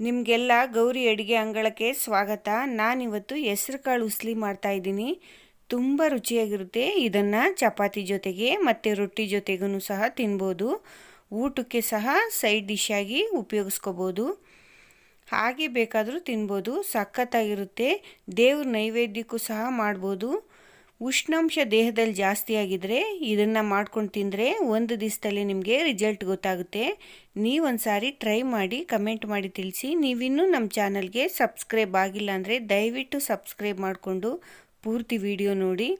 ನಿಮಗೆಲ್ಲ ಗೌರಿ ಅಡುಗೆ ಅಂಗಳಕ್ಕೆ ಸ್ವಾಗತ. ನಾನಿವತ್ತು ಹೆಸ್ರು ಕಾಳು ಉಸ್ಲಿ ಮಾಡ್ತಾಯಿದ್ದೀನಿ ತುಂಬ ರುಚಿಯಾಗಿರುತ್ತೆ. ಇದನ್ನು ಚಪಾತಿ ಜೊತೆಗೆ ಮತ್ತು ರೊಟ್ಟಿ ಜೊತೆಗೂ ಸಹ ತಿನ್ಬೋದು. ಊಟಕ್ಕೆ ಸಹ ಸೈಡ್ ಡಿಶ್ಶಾಗಿ ಉಪಯೋಗಿಸ್ಕೋಬೋದು. ಹಾಗೆ ಬೇಕಾದರೂ ತಿನ್ಬೋದು. ಸಖತ್ತಾಗಿರುತ್ತೆ. ದೇವ್ರ ನೈವೇದ್ಯಕ್ಕೂ ಸಹ ಮಾಡ್ಬೋದು. ಉಷ್ಣಾಂಶ ದೇಹದಲ್ಲಿ ಜಾಸ್ತಿ ಆಗಿದ್ರೆ ಇದನ್ನು ಮಾಡ್ಕೊಂಡು ತಿಂದರೆ ಒಂದು ದಿವಸದಲ್ಲಿ ನಿಮಗೆ ರಿಸಲ್ಟ್ ಗೊತ್ತಾಗುತ್ತೆ. ನೀವೊಂದು ಸಾರಿ ಟ್ರೈ ಮಾಡಿ ಕಮೆಂಟ್ ಮಾಡಿ ತಿಳಿಸಿ. ನೀವಿನ್ನೂ ನಮ್ಮ ಚಾನಲ್ಗೆ ಸಬ್ಸ್ಕ್ರೈಬ್ ಆಗಿಲ್ಲ ಅಂದರೆ ದಯವಿಟ್ಟು ಸಬ್ಸ್ಕ್ರೈಬ್ ಮಾಡಿಕೊಂಡು ಪೂರ್ತಿ ವಿಡಿಯೋ ನೋಡಿ.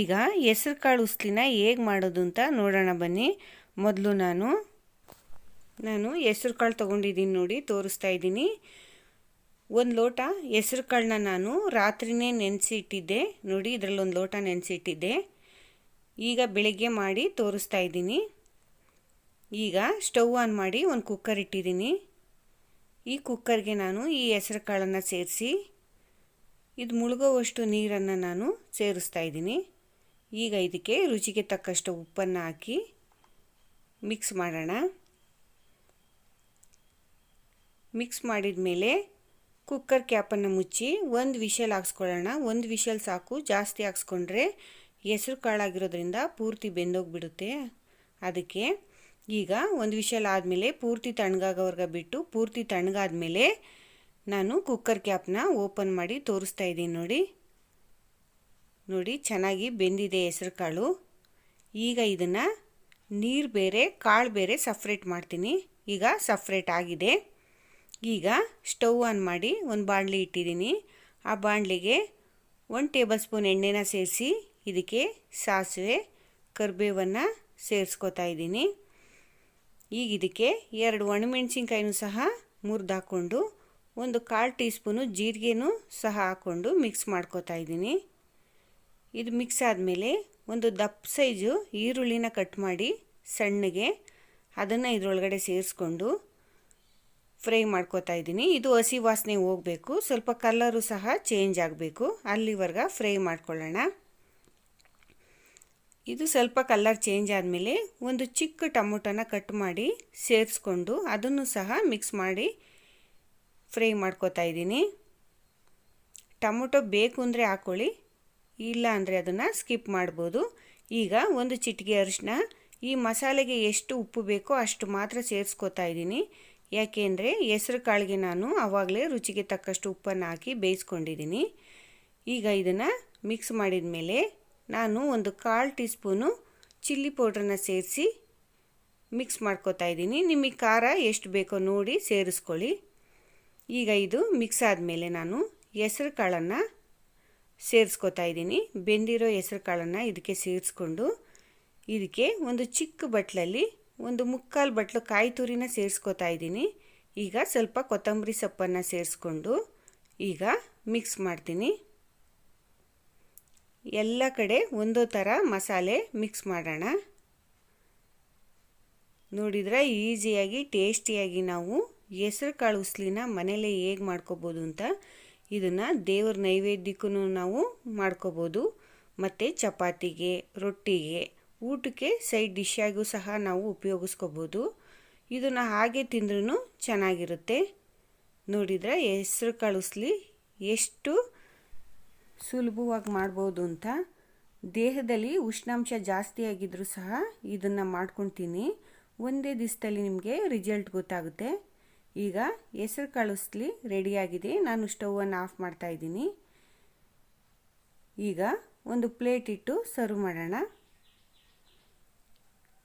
ಈಗ ಹೆಸ್ರು ಕಾಳು ಉಸ್ಲಿನ ಹೇಗೆ ಮಾಡೋದು ಅಂತ ನೋಡೋಣ ಬನ್ನಿ. ಮೊದಲು ನಾನು ನಾನು ಹೆಸ್ರು ಕಾಳು ತೊಗೊಂಡಿದ್ದೀನಿ ನೋಡಿ, ತೋರಿಸ್ತಾ ಇದ್ದೀನಿ. ಒಂದು ಲೋಟ ಹೆಸ್ರು ಕಾಳನ್ನ ನಾನು ರಾತ್ರಿನೇ ನೆನೆಸಿ ಇಟ್ಟಿದ್ದೆ ನೋಡಿ, ಇದರಲ್ಲಿ ಒಂದು ಲೋಟ ನೆನೆಸಿ ಇಟ್ಟಿದ್ದೆ ಈಗ ಬೆಳಗ್ಗೆ ಮಾಡಿ ತೋರಿಸ್ತಾ ಇದ್ದೀನಿ. ಈಗ ಸ್ಟವ್ ಆನ್ ಮಾಡಿ ಒಂದು ಕುಕ್ಕರ್ ಇಟ್ಟಿದ್ದೀನಿ. ಈ ಕುಕ್ಕರ್ಗೆ ನಾನು ಈ ಹೆಸರು ಕಾಳನ್ನು ಸೇರಿಸಿ, ಇದು ಮುಳುಗೋವಷ್ಟು ನೀರನ್ನು ನಾನು ಸೇರಿಸ್ತಾ ಇದ್ದೀನಿ. ಈಗ ಇದಕ್ಕೆ ರುಚಿಗೆ ತಕ್ಕಷ್ಟು ಉಪ್ಪನ್ನು ಹಾಕಿ ಮಿಕ್ಸ್ ಮಾಡೋಣ. ಮಿಕ್ಸ್ ಮಾಡಿದ ಮೇಲೆ ಕುಕ್ಕರ್ ಕ್ಯಾಪನ್ನು ಮುಚ್ಚಿ ಒಂದು ವಿಷಲ್ ಹಾಕ್ಸ್ಕೊಳ್ಳೋಣ. ಒಂದು ವಿಷಲ್ ಸಾಕು, ಜಾಸ್ತಿ ಹಾಕ್ಸ್ಕೊಂಡ್ರೆ ಹೆಸರು ಕಾಳಾಗಿರೋದ್ರಿಂದ ಪೂರ್ತಿ ಬೆಂದೋಗಿಬಿಡುತ್ತೆ. ಅದಕ್ಕೆ ಈಗ ಒಂದು ವಿಷಲ್ ಆದಮೇಲೆ ಪೂರ್ತಿ ತಣ್ಣಗಾಗೋವರೆಗೆ ಬಿಟ್ಟು ಪೂರ್ತಿ ತಣ್ಣಗಾದ್ಮೇಲೆ ನಾನು ಕುಕ್ಕರ್ ಕ್ಯಾಪ್ನ ಓಪನ್ ಮಾಡಿ ತೋರಿಸ್ತಾ ಇದ್ದೀನಿ ನೋಡಿ. ನೋಡಿ, ಚೆನ್ನಾಗಿ ಬೆಂದಿದೆ ಹೆಸರು ಕಾಳು. ಈಗ ಇದನ್ನು ನೀರು ಬೇರೆ, ಕಾಳು ಬೇರೆ ಸಪ್ರೇಟ್ ಮಾಡ್ತೀನಿ. ಈಗ ಸಪ್ರೇಟ್ ಆಗಿದೆ. ಈಗ ಸ್ಟವ್ ಆನ್ ಮಾಡಿ ಒಂದು ಬಾಣಲಿ ಇಟ್ಟಿದ್ದೀನಿ. ಆ ಬಾಣಲಿಗೆ ಒಂದು ಟೇಬಲ್ ಸ್ಪೂನ್ ಎಣ್ಣೆನ ಸೇರಿಸಿ ಇದಕ್ಕೆ ಸಾಸಿವೆ, ಕರಿಬೇವನ್ನು ಸೇರಿಸ್ಕೊತಾ ಇದ್ದೀನಿ. ಈಗ ಇದಕ್ಕೆ ಎರಡು ಒಣಮೆಣ್ಸಿನ್ಕಾಯಿನೂ ಸಹ ಮುರಿದು ಹಾಕ್ಕೊಂಡು ಒಂದು ಕಾಲು ಟೀ ಸ್ಪೂನು ಜೀರಿಗೆನೂ ಸಹ ಹಾಕ್ಕೊಂಡು ಮಿಕ್ಸ್ ಮಾಡ್ಕೋತಾ ಇದ್ದೀನಿ. ಇದು ಮಿಕ್ಸ್ ಆದಮೇಲೆ ಒಂದು ದಪ್ಪ ಸೈಜು ಈರುಳ್ಳಿನ ಕಟ್ ಮಾಡಿ ಸಣ್ಣಗೆ ಅದನ್ನು ಇದರೊಳಗಡೆ ಸೇರಿಸ್ಕೊಂಡು ಫ್ರೈ ಮಾಡ್ಕೋತಾ ಇದ್ದೀನಿ. ಇದು ಹಸಿ ವಾಸನೆ ಹೋಗಬೇಕು. ಸ್ವಲ್ಪ ಕಲ್ಲರು ಸಹ ಚೇಂಜ್ ಆಗಬೇಕು. ಅಲ್ಲಿವರೆಗ ಫ್ರೈ ಮಾಡ್ಕೊಳ್ಳೋಣ. ಇದು ಸ್ವಲ್ಪ ಕಲರ್ ಚೇಂಜ್ ಆದಮೇಲೆ ಒಂದು ಚಿಕ್ಕ ಟೊಮೊಟೊನ ಕಟ್ ಮಾಡಿ ಸೇರಿಸ್ಕೊಂಡು ಅದನ್ನು ಸಹ ಮಿಕ್ಸ್ ಮಾಡಿ ಫ್ರೈ ಮಾಡ್ಕೋತಾ ಇದ್ದೀನಿ. ಟೊಮೊಟೊ ಬೇಕು ಅಂದರೆ ಹಾಕ್ಕೊಳ್ಳಿ ಇಲ್ಲ ಅಂದರೆ ಅದನ್ನು ಸ್ಕಿಪ್ ಮಾಡ್ಬೋದು. ಈಗ ಒಂದು ಚಿಟಿಕೆ ಅರಿಶಿನ ಈ ಮಸಾಲೆಗೆ ಎಷ್ಟು ಉಪ್ಪು ಬೇಕೋ ಅಷ್ಟು ಮಾತ್ರ ಸೇರಿಸ್ಕೋತಾ ಇದ್ದೀನಿ. ಯಾಕೆಂದರೆ ಹೆಸ್ರು ಕಾಳಿಗೆ ನಾನು ಆವಾಗಲೇ ರುಚಿಗೆ ತಕ್ಕಷ್ಟು ಉಪ್ಪನ್ನು ಹಾಕಿ ಬೇಯಿಸ್ಕೊಂಡಿದ್ದೀನಿ. ಈಗ ಇದನ್ನು ಮಿಕ್ಸ್ ಮಾಡಿದ ಮೇಲೆ ನಾನು ಒಂದು ಕಾಲು ಟೀ ಸ್ಪೂನು ಚಿಲ್ಲಿ ಪೌಡ್ರನ್ನ ಸೇರಿಸಿ ಮಿಕ್ಸ್ ಮಾಡ್ಕೋತಾ ಇದ್ದೀನಿ. ನಿಮಗೆ ಖಾರ ಎಷ್ಟು ಬೇಕೋ ನೋಡಿ ಸೇರಿಸ್ಕೊಳ್ಳಿ. ಈಗ ಇದು ಮಿಕ್ಸ್ ಆದಮೇಲೆ ನಾನು ಹೆಸ್ರು ಕಾಳನ್ನು ಸೇರಿಸ್ಕೋತಾ ಇದ್ದೀನಿ. ಬೆಂದಿರೋ ಹೆಸ್ರು ಕಾಳನ್ನು ಇದಕ್ಕೆ ಸೇರಿಸ್ಕೊಂಡು ಇದಕ್ಕೆ ಒಂದು ಚಿಕ್ಕ ಬಟ್ಲಲ್ಲಿ ಒಂದು ಮುಕ್ಕಾಲು ಬಟ್ಲು ಕಾಯಿ ತುರಿನ ಸೇರಿಸ್ಕೋತಾ ಇದ್ದೀನಿ. ಈಗ ಸ್ವಲ್ಪ ಕೊತ್ತಂಬರಿ ಸೊಪ್ಪನ್ನು ಸೇರಿಸ್ಕೊಂಡು ಈಗ ಮಿಕ್ಸ್ ಮಾಡ್ತೀನಿ. ಎಲ್ಲ ಕಡೆ ಒಂದೋ ಥರ ಮಸಾಲೆ ಮಿಕ್ಸ್ ಮಾಡೋಣ. ನೋಡಿದ್ರೆ ಈಸಿಯಾಗಿ, ಟೇಸ್ಟಿಯಾಗಿ ನಾವು ಹೆಸ್ರು ಕಾಳು ಉಸ್ಲಿನ ಮನೇಲೇ ಹೇಗೆ ಮಾಡ್ಕೋಬೋದು ಅಂತ ಇದನ್ನು ದೇವ್ರ ನೈವೇದ್ಯಕ್ಕೂ ನಾವು ಮಾಡ್ಕೋಬೋದು. ಮತ್ತು ಚಪಾತಿಗೆ, ರೊಟ್ಟಿಗೆ ಊಟಕ್ಕೆ ಸೈಡ್ ಡಿಶ್ಶಾಗೂ ಸಹ ನಾವು ಉಪಯೋಗಿಸ್ಕೋಬೋದು. ಇದನ್ನು ಹಾಗೆ ತಿಂದ್ರೂ ಚೆನ್ನಾಗಿರುತ್ತೆ. ನೋಡಿದರೆ ಹೆಸ್ರು ಕಳಿಸ್ಲಿ ಎಷ್ಟು ಸುಲಭವಾಗಿ ಮಾಡ್ಬೋದು ಅಂತ. ದೇಹದಲ್ಲಿ ಉಷ್ಣಾಂಶ ಜಾಸ್ತಿ ಆಗಿದ್ರೂ ಸಹ ಇದನ್ನು ಮಾಡ್ಕೊತೀನಿ. ಒಂದೇ ದಿವಸದಲ್ಲಿ ನಿಮಗೆ ರಿಸಲ್ಟ್ ಗೊತ್ತಾಗುತ್ತೆ. ಈಗ ಹೆಸರು ಕಳಿಸ್ಲಿ ರೆಡಿಯಾಗಿದೆ ನಾನು ಸ್ಟವನ್ನು ಆಫ್ ಮಾಡ್ತಾ ಇದ್ದೀನಿ. ಈಗ ಒಂದು ಪ್ಲೇಟ್ ಇಟ್ಟು ಸರ್ವ್ ಮಾಡೋಣ.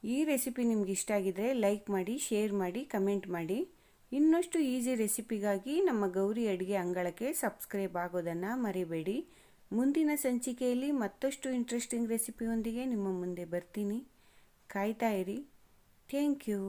ಈ ರೆಸಿಪಿ ನಿಮ್ಗೆ ಇಷ್ಟ ಆಗಿದ್ರೆ ಲೈಕ್ ಮಾಡಿ ಶೇರ್ ಮಾಡಿ ಕಮೆಂಟ್ ಮಾಡಿ. ಇನ್ನಷ್ಟು ಈಸಿ ರೆಸಿಪಿಗಾಗಿ ನಮ್ಮ ಗೌರಿ ಅಡುಗೆ ಅಂಗಳಕ್ಕೆ ಸಬ್ಸ್ಕ್ರೈಬ್ ಆಗೋದನ್ನು ಮರಿಬೇಡಿ. ಮುಂದಿನ ಸಂಚಿಕೆಯಲ್ಲಿ ಮತ್ತಷ್ಟು ಇಂಟ್ರೆಸ್ಟಿಂಗ್ ರೆಸಿಪಿಯೊಂದಿಗೆ ನಿಮ್ಮ ಮುಂದೆ ಬರ್ತೀನಿ. ಕಾಯ್ತಾ ಇರಿ. Thank you